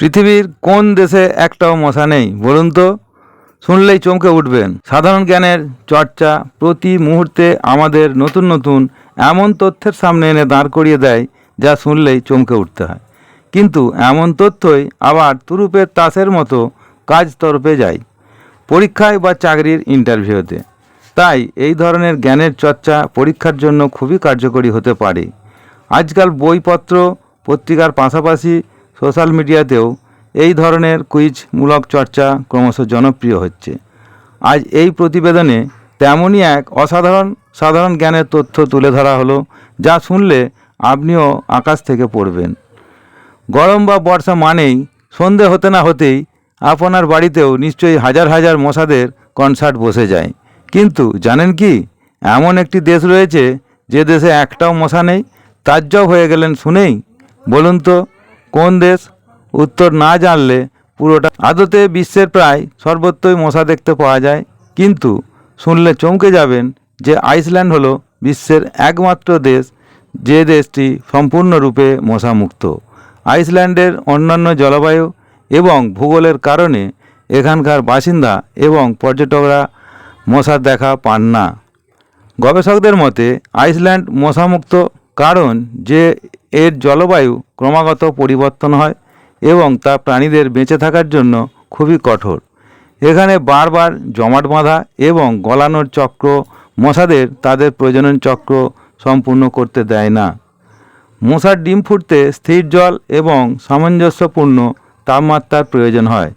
পৃথিবীর কোন দেশে একটাও মশা নেই, বলুন তো? শুনলেই চমকে উঠবেন। সাধারণ জ্ঞানের চর্চা প্রতি মুহূর্তে আমাদের নতুন নতুন এমন তথ্যের সামনে এনে দাঁড় করিয়ে দেয়, যা শুনলেই চমকে উঠতে হয়। কিন্তু এমন তথ্যই আবার তুরুপের তাসের মতো কাজ তরফে যায়, পরীক্ষায় বা চাকরির ইন্টারভিউতে। তাই এই ধরনের জ্ঞানের চর্চা পরীক্ষার জন্য খুবই কার্যকরী হতে পারে। আজকাল বইপত্র পত্রিকার পাশাপাশি সোশ্যাল মিডিয়াতেও এই ধরনের কুইজমূলক চর্চা ক্রমশ জনপ্রিয় হচ্ছে। আজ এই প্রতিবেদনে তেমনই এক অসাধারণ, সাধারণ জ্ঞানের তথ্য তুলে ধরা হলো, যা শুনলে আপনিও আকাশ থেকে পড়বেন। গরম বা বর্ষা মানেই সন্ধে হতে না হতেই আপনার বাড়িতেও নিশ্চয়ই হাজার হাজার মশাদের কনসার্ট বসে যায়। কিন্তু জানেন কি, এমন একটি দেশ রয়েছে যে দেশে একটাও মশা নেই, তাজ্জব হয়ে গেলেন শুনেই। বলুন তো কোন দেশ? উত্তর না জানলে পুরোটা আদতে বিশ্বের প্রায় সর্বত্রই মশা দেখতে পাওয়া যায়। কিন্তু শুনলে চমকে যাবেন যে আইসল্যান্ড হলো বিশ্বের একমাত্র দেশ, যে দেশটি সম্পূর্ণরূপে মশামুক্ত। আইসল্যান্ডের অন্যান্য জলবায়ু এবং ভূগোলের কারণে এখানকার বাসিন্দা এবং পর্যটকরা মশার দেখা পান না। গবেষকদের মতে, আইসল্যান্ড মশামুক্ত কারণ যে এর জলবায়ু ক্রমাগত পরিবর্তন হয় এবং তা প্রাণীদের বেঁচে থাকার জন্য খুবই কঠোর। এখানে বারবার জমাট বাঁধা এবং গলানোর চক্র মশাদের তাদের প্রজনন চক্র সম্পূর্ণ করতে দেয় না। মশার ডিম ফুটতে স্থির জল এবং সামঞ্জস্যপূর্ণ তাপমাত্রার প্রয়োজন হয়।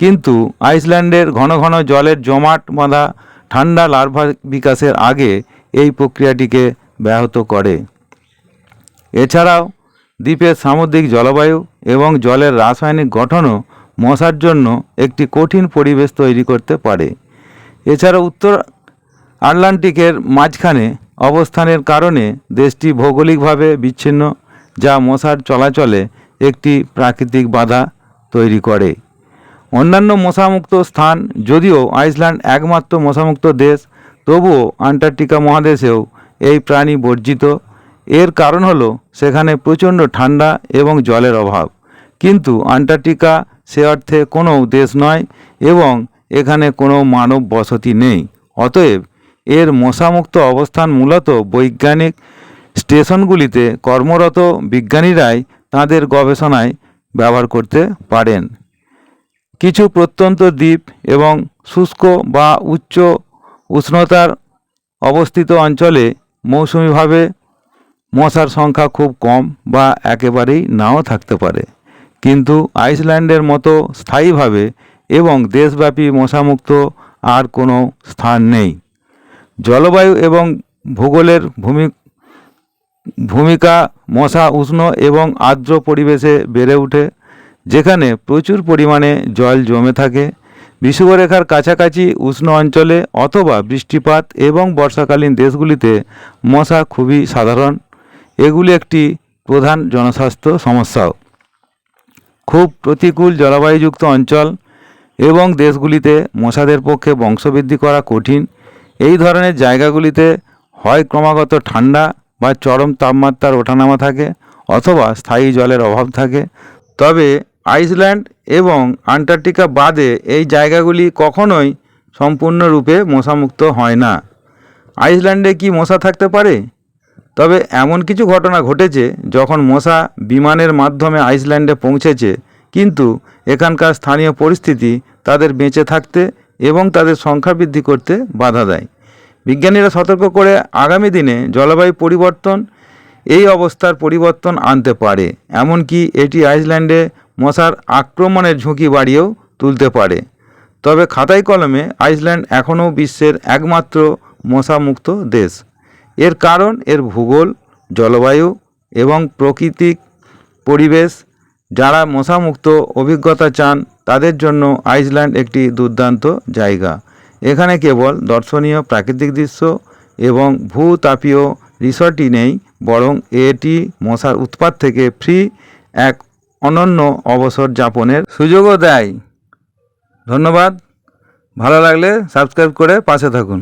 কিন্তু আইসল্যান্ডের ঘন ঘন জলের জমাট বাঁধা ঠান্ডা লার্ভা বিকাশের আগে এই প্রক্রিয়াটিকে ব্যাহত করে। এছাড়াও দ্বীপের সামুদ্রিক জলবায়ু এবং জলের রাসায়নিক গঠনও মশার জন্য একটি কঠিন পরিবেশ তৈরি করতে পারে। এছাড়া উত্তর আটলান্টিকের মাঝখানে অবস্থানের কারণে দেশটি ভৌগোলিকভাবে বিচ্ছিন্ন, যা মশার চলাচলে একটি প্রাকৃতিক বাধা তৈরি করে। অন্যান্য মশামুক্ত স্থান যদিও আইসল্যান্ড একমাত্র মশামুক্ত দেশ, তবুও আন্টার্কটিকা মহাদেশেও এই প্রাণী বর্জিত। এর কারণ হলো সেখানে প্রচণ্ড ঠান্ডা এবং জলের অভাব। কিন্তু আন্টার্কটিকা সে অর্থে কোনো দেশ নয় এবং এখানে কোনো মানব বসতি নেই। অতএব এর মশামুক্ত অবস্থান মূলত বৈজ্ঞানিক স্টেশনগুলিতে কর্মরত বিজ্ঞানীরাই তাদের গবেষণায় ব্যবহার করতে পারেন। কিছু প্রত্যন্ত দ্বীপ এবং শুষ্ক বা উচ্চ উষ্ণতার অবস্থিত অঞ্চলে মৌসুমিভাবে মশার সংখ্যা খুব কম বা একেবারেই নাও থাকতে পারে। কিন্তু আইসল্যান্ডের মতো স্থায়ীভাবে এবং দেশব্যাপী মশামুক্ত আর কোনো স্থান নেই। জলবায়ু এবং ভূগোলের ভূমি, ভূমিকা মশা উষ্ণ এবং আর্দ্র পরিবেশে বেড়ে ওঠে, যেখানে প্রচুর পরিমাণে জল জমে থাকে। বিষুবরেখার কাছাকাছি উষ্ণ অঞ্চলে অথবা বৃষ্টিপাত এবং বর্ষাকালীন দেশগুলিতে মশা খুবই সাধারণ। এগুলি একটি প্রধান জনস্বাস্থ্য সমস্যাও খুব প্রতিকূল জলবায়ুযুক্ত অঞ্চল এবং দেশগুলিতে মশাদের পক্ষে বংশবৃদ্ধি করা কঠিন। এই ধরনের জায়গাগুলিতে হয় ক্রমাগত ঠান্ডা বা চরম তাপমাত্রার ওঠানামা থাকে অথবা স্থায়ী জলের অভাব থাকে। তবে আইসল্যান্ড এবং আন্টার্কটিকা বাদে এই জায়গাগুলি কখনোই সম্পূর্ণরূপে মশামুক্ত হয় না। আইসল্যান্ডে কি মশা থাকতে পারে? তবে এমন কিছু ঘটনা ঘটেছে যখন মশা বিমানের মাধ্যমে আইসল্যান্ডে পৌঁছেছে, কিন্তু এখানকার স্থানীয় পরিস্থিতি তাদের বেঁচে থাকতে এবং তাদের সংখ্যা বৃদ্ধি করতে বাধা দেয়। বিজ্ঞানীরা সতর্ক করে আগামী দিনে জলবায়ু পরিবর্তন এই অবস্থার পরিবর্তন আনতে পারে, এমনকি এটি আইসল্যান্ডে মশার আক্রমণের ঝুঁকি বাড়িয়েও তুলতে পারে। তবে খাতায় কলমে আইসল্যান্ড এখনও বিশ্বের একমাত্র মশামুক্ত দেশ। এর কারণ এর ভূগোল, জলবায়ু এবং প্রাকৃতিক পরিবেশ। যারা মশামুক্ত অভিজ্ঞতা চান, তাদের জন্য আইসল্যান্ড একটি দুর্দান্ত জায়গা। এখানে কেবল দর্শনীয় প্রাকৃতিক দৃশ্য এবং ভূতাপীয় রিসর্টই নেই, বরং এটি মশার উৎপাত থেকে ফ্রি এক অনন্য অবসর যাপনের সুযোগও দেয়। ধন্যবাদ। ভালো লাগলে সাবস্ক্রাইব করে পাশে থাকুন।